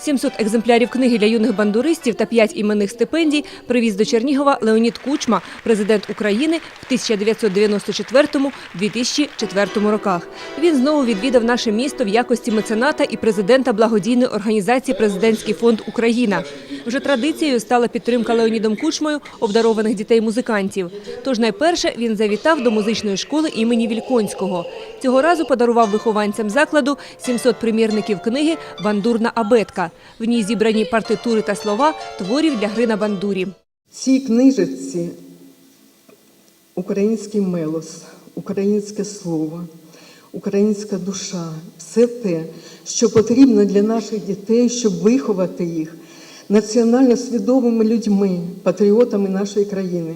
700 екземплярів книги для юних бандуристів та 5 іменних стипендій привіз до Чернігова Леонід Кучма, президент України в 1994-2004 роках. Він знову відвідав наше місто в якості мецената і президента благодійної організації Президентський фонд Україна. Вже традицією стала підтримка Леонідом Кучмою обдарованих дітей-музикантів. Тож найперше він завітав до музичної школи імені Вільконського. Цього разу подарував вихованцям закладу 700 примірників книги «Бандурна абетка». В ній зібрані партитури та слова творів для гри на бандурі. Цій книжечці український мелос, українське слово, українська душа все те, що потрібно для наших дітей, щоб виховати їх національно свідомими людьми, патріотами нашої країни.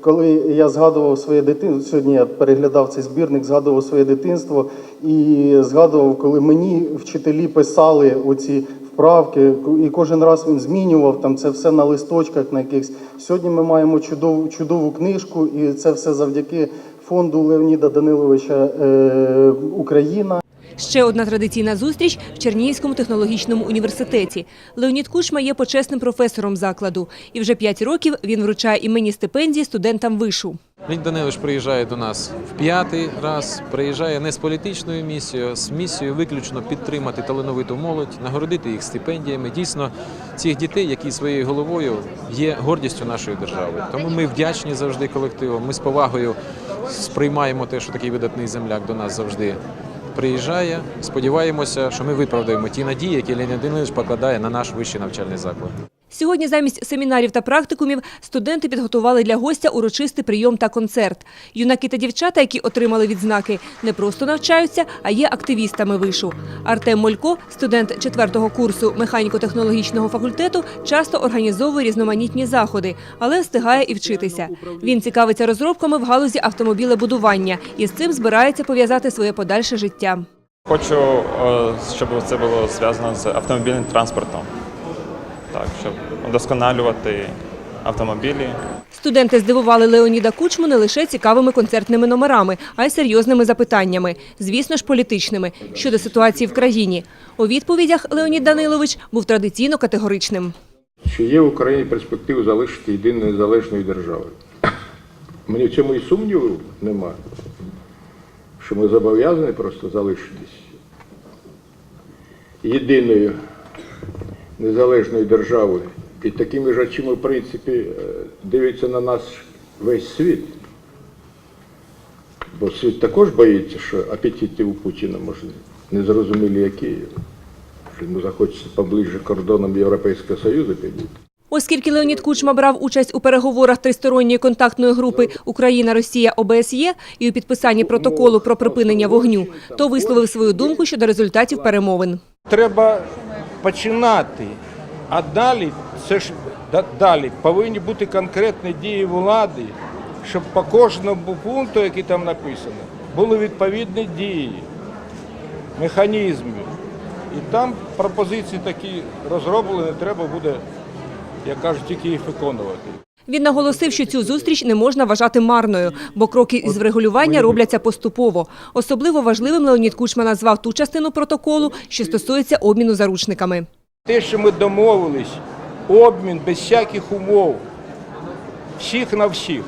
Коли я згадував своє дитинство, сьогодні я переглядав цей збірник, згадував своє дитинство і згадував, коли мені вчителі писали оці вправки, і кожен раз він змінював там це все на листочках, на якихось. Сьогодні ми маємо чудову, чудову книжку, і це все завдяки фонду Леоніда Даниловича е, Україна. Ще одна традиційна зустріч в Чернігівському технологічному університеті. Леонід Кучма є почесним професором закладу. І вже п'ять років він вручає іменні стипендії студентам вишу. Леонід Данилович приїжджає до нас в п'ятий раз. Приїжджає не з політичною місією, а з місією виключно підтримати талановиту молодь, нагородити їх стипендіями. Дійсно, цих дітей, які своєю головою є гордістю нашої держави. Тому ми вдячні завжди колективу. Ми з повагою сприймаємо те, що такий видатний земляк до нас завжди приїжджає. Сподіваємося, що ми виправдаємо ті надії, які Леонід Данилович покладає на наш вищий навчальний заклад. Сьогодні замість семінарів та практикумів студенти підготували для гостя урочистий прийом та концерт. Юнаки та дівчата, які отримали відзнаки, не просто навчаються, а є активістами вишу. Артем Молько, студент четвертого курсу механіко-технологічного факультету, часто організовує різноманітні заходи, але встигає і вчитися. Він цікавиться розробками в галузі автомобілебудування і з цим збирається пов'язати своє подальше життя. Хочу, е, щоб це було зв'язано з автомобільним транспортом. Так, щоб удосконалювати автомобілі. Студенти здивували Леоніда Кучму не лише цікавими концертними номерами, а й серйозними запитаннями, звісно ж, політичними щодо ситуації в країні. У відповідях Леонід Данилович був традиційно категоричним. Чи є в Україні перспективи залишити єдиною незалежною державою? Мені в цьому і сумніву немає, що ми зобов'язані просто залишитись єдиною незалежною державою. І такими ж очима, в принципі, е, дивиться на нас весь світ. Бо світ також боїться, що апетити у Путіна може незрозумілі які. Що йому захочеться поближче кордонам Європейського Союзу підійти. Оскільки Леонід Кучма брав участь у переговорах тристоронньої контактної групи Україна, Росія, ОБСЄ і у підписанні протоколу про припинення вогню, то висловив свою думку щодо результатів перемовин. Треба починати. А далі це ж далі повинні бути конкретні дії влади, щоб по кожному пункту, який там написано, були відповідні дії, механізми. І там пропозиції такі розроблені, треба буде, як кажуть, тільки їх виконувати. Він наголосив, що цю зустріч не можна вважати марною, бо кроки із врегулювання робляться поступово. Особливо важливим Леонід Кучма назвав ту частину протоколу, що стосується обміну заручниками. Те, що ми домовились, обмін без всяких умов, всіх на всіх.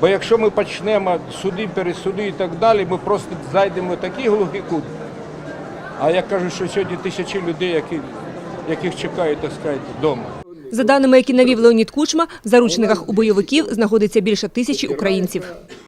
Бо якщо ми почнемо суди, пересуди і так далі, ми просто зайдемо в такий глухий кут. А я кажу, що сьогодні тисячі людей, які, яких чекають, так сказати, вдома. За даними, які навів Леонід Кучма, в заручниках у бойовиків знаходиться більше тисячі українців.